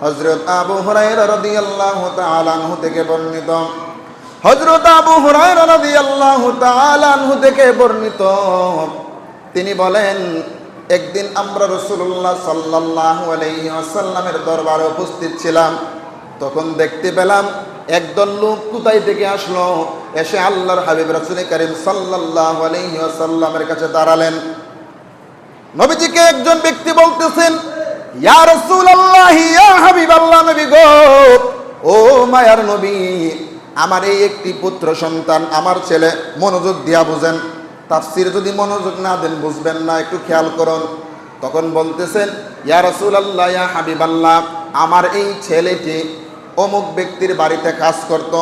হজরত আবু তাআলা আনহু থেকে বর্ণিত। হজরত আবু তাআলা আনহু থেকে বর্ণিত। তিনি বলেন, একদিন আমরা রসুল্লাহ সাল্লাল্লাহু আলাইহি ওয়াসাল্লামের দরবারে উপস্থিত ছিলাম। তখন দেখতে পেলাম একদল লোক কোথায় থেকে আসলো? এসে আল্লাহর হাবিব রাসূল করিম সাল্লাল্লাহু আলাইহি ওয়াসাল্লামের কাছে দাঁড়ালেন। নবীজিকে একজন ব্যক্তি বলতেছেন হাবিবাল্লাহ নবী গো, ও মায়ার নবী, আমার এই একটি পুত্র সন্তান, আমার ছেলে, মনোযোগ দিয়া বুঝেন। তাফসির যদি মনোযোগ না দেন, বুঝবেন না, একটু খেয়াল করুন। তখন বলতেছেন, ইয়া রাসূলুল্লাহ, ইয়া হাবিবাল্লাহ, আমার এই ছেলেটি অমুক ব্যক্তির বাড়িতে কাজ করত।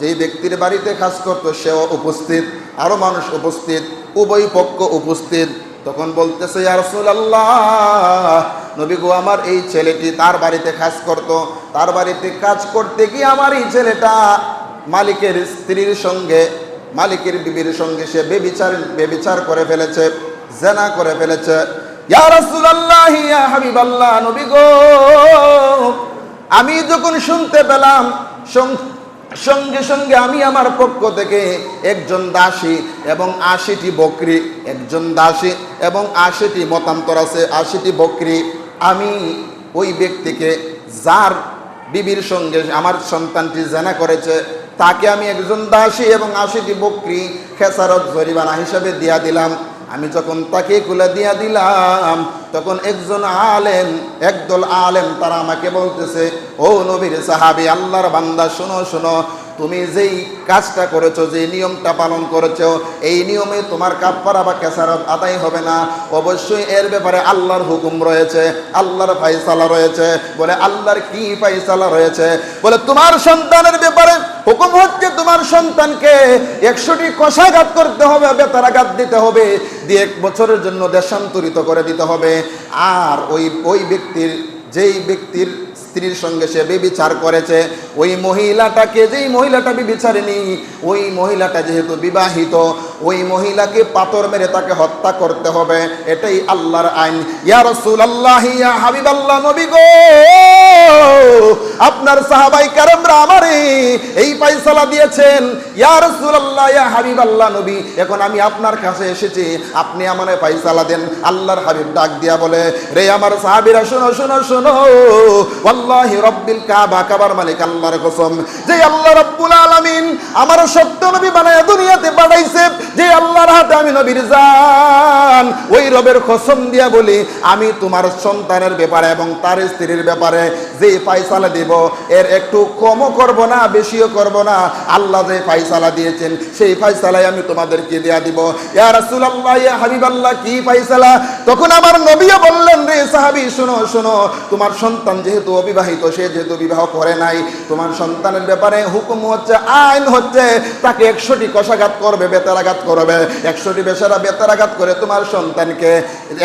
যেই ব্যক্তির বাড়িতে কাজ করত, সেও উপস্থিত। আরও মানুষ উপস্থিত, উভয় পক্ষ উপস্থিত। তখন বলতেছে রাসূলুল্লাহ নবী গো আমার এই ছেলেটি তার বাড়িতে কাজ করত। তার বাড়িতে কাজ করতে গিয়ে আমার এই ছেলেটা মালিকের স্ত্রীর সঙ্গে, মালিকের বিবির সঙ্গে সে বেবিচার বেবিচার করে ফেলেছে, জেনা করে ফেলেছে। গো আমি যখন শুনতে পেলাম সঙ্গে সঙ্গে আমি আমার পক্ষ থেকে একজন দাসী এবং আশিটি বকরি, একজন দাসী এবং আশিটি মতান্তর আছে, আশিটি বকরি। আমি ওই ব্যক্তিকে যার বিবির সঙ্গে আমার সন্তানটি জেনা করেছে, তাকে আমি একজন দাসী এবং আশিটি বকরি খেসারত জরিমানা হিসাবে দিয়া দিলাম। আমি যখন তাকে খুলে দিয়া দিলাম, তখন একজন আলেম, একদল আলেম তারা আমাকে বলতেছে, ও নবীর সাহাবি, আল্লাহর বান্দা, শোনো শোনো, তুমি যেই কাজটা করেছ, যে নিয়মটা পালন করেছ, এই নিয়মে তোমার কাপড়া বা কেসারত আদায় হবে না। অবশ্যই এর ব্যাপারে আল্লাহর হুকুম রয়েছে, আল্লাহর ফাইসালা রয়েছে, বলে আল্লাহর কি ফাইসালা রয়েছে? বলে তোমার সন্তানের ব্যাপারে হুকুম হচ্ছে তোমার সন্তানকে একশোটি কষাঘাত করতে হবে, বেতারাঘাত দিতে হবে, দিয়ে এক বছরের জন্য দেশান্তরিত করে দিতে হবে। আর ওই ওই ব্যক্তির, যেই ব্যক্তির স্ত্রীর সঙ্গে সে বেবিচার করেছে, ওই মহিলাটাকে যেই মহিলাটা বিবিচারেনি, ওই মহিলাটা যেহেতু বিবাহিত, ওই মহিলাকে পাথর মেরে তাকে হত্যা করতে হবে, এটাই আল্লাহর আইন। ইয়া রাসূলুল্লাহ, ইয়া হাবিবাল্লাহ, নবী গো! আপনার সাহাবাই কারামরা আমারে এই পাইসালা দিয়েছেন। ইয়া রাসূলুল্লাহ, ইয়া হাবিবাল্লাহ, নবী, এখন আমি আপনার কাছে এসেছি, আপনি আমারে পাইসালা দেন, আল্লাহর হাবিব ডাক দিয়া বলে, রে আমার সাহাবিরা, শোনো শোনো শোনো রব্বিল কাবা, কাবার মালিক, আল্লাহর কসম। যে আল্লাহ রব্বুল আলামিন আমার সত্য নবী বানায় দুনিয়াতে পাঠাইছে যে আল্লাহর হাতে আমি নবীর জান, ওই রবের কসম দিয়া বলি, আমি তোমার সন্তানের ব্যাপারে এবং তার স্ত্রীর ব্যাপারে যে ফাইসালা দিব, এর একটু কমও করব না, বেশিও করব না। আল্লাহ যে ফাইসালা দিয়েছেন, সেই ফাইসালাই আমি তোমাদেরকে দেয়া দিব। ইয়া রাসূলুল্লাহ, ইয়া হাবিবাল্লাহ, কি ফাইসালা তখন আমার নবীও বললেন রে সাহাবী, শোনো শোনো, তোমার সন্তান যেহেতু অবিবাহিত সে যেহেতু বিবাহ করে নাই, তোমার সন্তানের ব্যাপারে হুকুম হচ্ছে, আইন হচ্ছে, তাকে একশোটি কষাঘাত করবে, বেতারাঘাত করবে। একশোটি বেচারা বেতারাঘাত করে তোমার সন্তানকে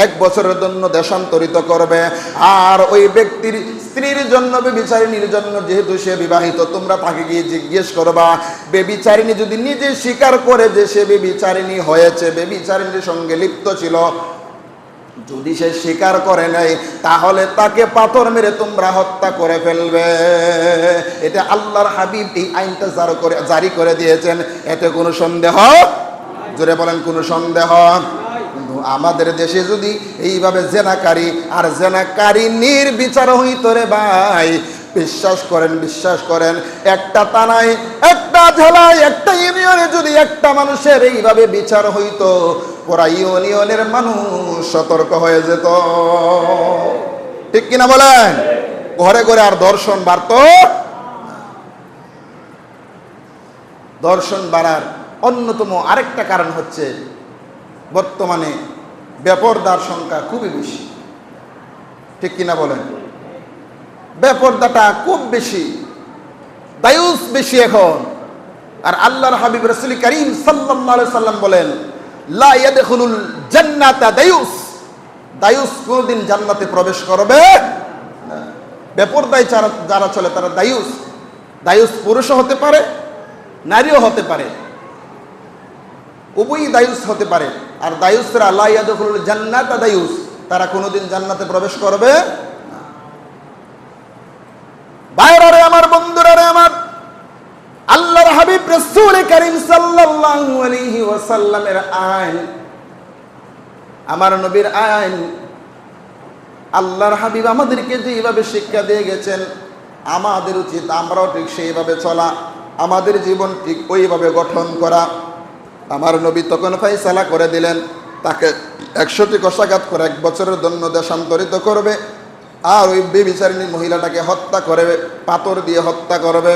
এক বছরের জন্য দেশান্তরিত করবে। আর ওই ব্যক্তির স্ত্রীর জন্য বেবিচারিণীর জন্য যেহেতু সে বিবাহিত, তোমরা তাকে গিয়ে জিজ্ঞেস করবা বেবিচারিণী যদি নিজে স্বীকার করে যে সে বেবিচারিণী হয়েছে বেবিচারিণীর সঙ্গে লিপ্ত ছিল যদি সে স্বীকার করে নাই, তাহলে তাকে পাথর মেরে তোমরা হত্যা করে ফেলবে। এটা আল্লাহর হাবিব এই আইনটা জারি করে জারি করে দিয়েছেন। এতে কোনো সন্দেহ? জোরে বলেন, কোনো সন্দেহ? আমাদের দেশে যদি এইভাবে জেনাকারী আর জেনাকারী নির্বিচার হইত রে ভাই, বিশ্বাস করেন বিশ্বাস করেন, একটা তানায় একটা জেলায়, একটা ইউনিয়নে যদি একটা মানুষের এইভাবে বিচার হইতো পুরা ইউনিয়নের মানুষ সতর্ক হয়ে যেত। ঠিক কিনা বলেন? ঘরে ঘরে আর দর্শন বাড়ত? দর্শন বাড়ার অন্যতম আরেকটা কারণ হচ্ছে বর্তমানে বেপরদার সংখ্যা খুবই বেশি। ঠিক কিনা বলেন? বেপরদাটা খুব বেশি, দায়ুস বেশি এখন। আর আল্লাহর হাবিব রসুল করিম সাল্লাম বলেন জান্নাতা কোনদিন জান্নাতে প্রবেশ করবে যারা যারা চলে, তারা দায়ুস। দায়ুস পুরুষও হতে পারে, নারীও হতে পারে। উভয়ই দায়ুস হতে পারে। আর দায়ুসরা জান্নাতা দায়ুস, তারা কোনোদিন জান্নাতে প্রবেশ করবে। বাইরে আমার বন্ধুরা রে আমার আল্লাহর হাবিব রাসূল করিম আইন, আমার নবীর আইন, আল্লাহর হাবিব আমাদেরকে যেভাবে শিক্ষা দিয়ে গেছেন, আমাদের উচিত আমরাও ঠিক সেইভাবে চলা, আমাদের জীবন ঠিক ওইভাবে গঠন করা। আমার নবী তখন ফাইসালা করে দিলেন, তাকে একশোটি কষাঘাত করে এক বছরের জন্য দেশান্তরিত করবে, আর ওই বেবিচারিণী মহিলাটাকে হত্যা করবে পাথর দিয়ে হত্যা করবে।